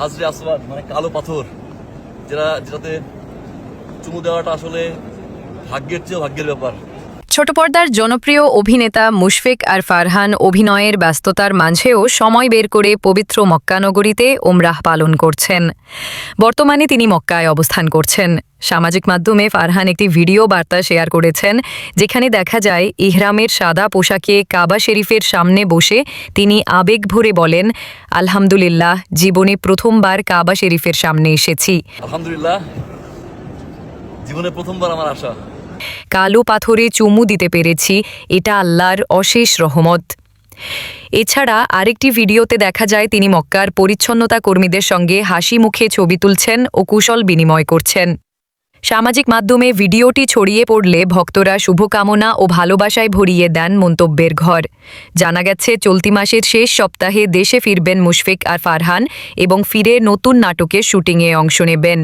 হাজরে আসওয়াদ মানে কালো পাথর যেটা যেটাতে চুমু দেওয়াটা আসলে ভাগ্যের চেয়েও ভাগ্যের ব্যাপার। ছোট পর্দার জনপ্রিয় অভিনেতা মুশফিক আর ফারহান অভিনয়ের ব্যস্ততার মাঝেও সময় বের করে পবিত্র মক্কানগরীতে ওমরাহ পালন করছেন। বর্তমানে তিনি মক্কায় অবস্থান করছেন। সামাজিক মাধ্যমে ফারহান একটি ভিডিও বার্তা শেয়ার করেছেন, যেখানে দেখা যায়, ইহরামের সাদা পোশাকে কাবা শরীফের সামনে বসে তিনি আবেগ ভরে বলেন, আলহামদুলিল্লাহ, জীবনে প্রথমবার কাবা শরীফের সামনে এসেছি। আলহামদুলিল্লাহ, জীবনে প্রথমবার আমার আশা। কালো পাথরে চুমু দিতে পেরেছি, এটা আল্লাহর অশেষ রহমত। এছাড়া আরেকটি ভিডিওতে দেখা যায়, তিনি মক্কার পরিচ্ছন্নতা কর্মীদের সঙ্গে হাসি মুখে ছবি তুলছেন ও কুশল বিনিময় করছেন। সামাজিক মাধ্যমে ভিডিওটি ছড়িয়ে পড়লে ভক্তরা শুভকামনা ও ভালোবাসায় ভরিয়ে দেন মন্তব্যের ঘর। জানা গেছে, চলতি মাসের শেষ সপ্তাহে দেশে ফিরবেন মুশফিক আর ফারহান এবং ফিরে নতুন নাটকের শুটিংয়ে অংশ নেবেন।